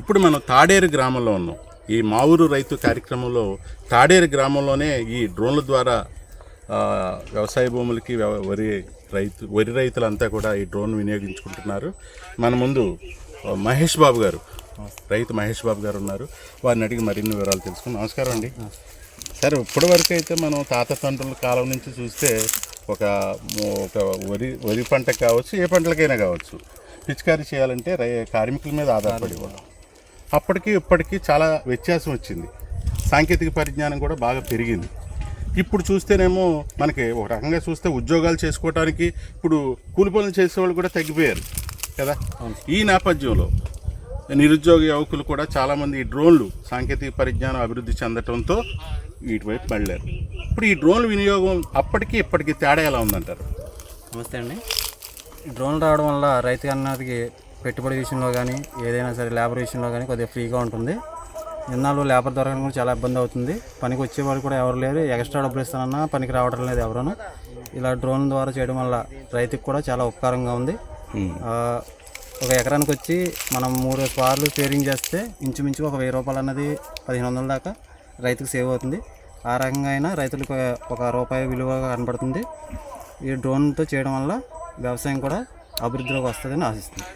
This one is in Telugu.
ఇప్పుడు మనం తాడేరు గ్రామంలో ఉన్నాం. ఈ మావూరు రైతు కార్యక్రమంలో తాడేరు గ్రామంలోనే ఈ డ్రోన్ల ద్వారా వ్యవసాయ భూములకి వరి రైతు వరి రైతులంతా కూడా ఈ డ్రోన్ వినియోగించుకుంటున్నారు. మన ముందు మహేష్ బాబు గారు రైతు మహేష్ బాబు గారు ఉన్నారు. వారిని అడిగి మరిన్ని వివరాలు తెలుసుకుని నమస్కారం అండి. సరే ఇప్పటి వరకు అయితే మనం తాత తండ్రుల కాలం నుంచి చూస్తే ఒక ఒక వరి వరి పంట కావచ్చు ఏ పంటలకైనా కావచ్చు పిచికారీ చేయాలంటే రై కార్మికుల మీద ఆధారపడి వాళ్ళం అప్పటికి ఇప్పటికీ చాలా వ్యత్యాసం వచ్చింది. సాంకేతిక పరిజ్ఞానం కూడా బాగా పెరిగింది. ఇప్పుడు చూస్తేనేమో మనకి ఒక రకంగా చూస్తే ఉద్యోగాలు చేసుకోవడానికి ఇప్పుడు కూలి పనులు చేసేవాళ్ళు కూడా తగ్గిపోయారు. కదా? ఈ నేపథ్యంలో నిరుద్యోగ యువకులు కూడా చాలామంది ఈ డ్రోన్లు సాంకేతిక పరిజ్ఞానం అభివృద్ధి చెందటంతో వీటివైపు మళ్ళారు ఇప్పుడు ఈ డ్రోన్ వినియోగం అప్పటికి ఇప్పటికి తేడా ఎలా ఉందంటారు? నమస్తే అండి. డ్రోన్ రావడం వల్ల రైతు అన్నదికి పెట్టుబడి విషయంలో కానీ ఏదైనా సరే లేబర్ విషయంలో కానీ కొద్దిగా ఫ్రీగా ఉంటుంది. ఇన్నాళ్ళు లేబర్ దొరకడం కూడా చాలా ఇబ్బంది అవుతుంది. పనికి వచ్చేవాళ్ళు కూడా ఎవరు లేరు. ఎక్స్ట్రా డబ్బులు ఇస్తానన్నా పనికి రావడం లేదు ఎవరును. ఇలా డ్రోన్ ద్వారా చేయడం వల్ల రైతుకు కూడా చాలా ఉపకారంగా ఉంది. ఒక ఎకరానికి వచ్చి మనం మూడు సార్లు షేరింగ్ చేస్తే ఇంచుమించు ఒక వెయ్యి రూపాయలు అన్నది పదిహేను వందల దాకా రైతుకు సేవ్ అవుతుంది. ఆ రకంగా అయినా రైతులకు ఒక రూపాయి విలువగా కనబడుతుంది. ఈ డ్రోన్తో చేయడం వల్ల వ్యవసాయం కూడా అభివృద్ధిలోకి వస్తుందని ఆశిస్తుంది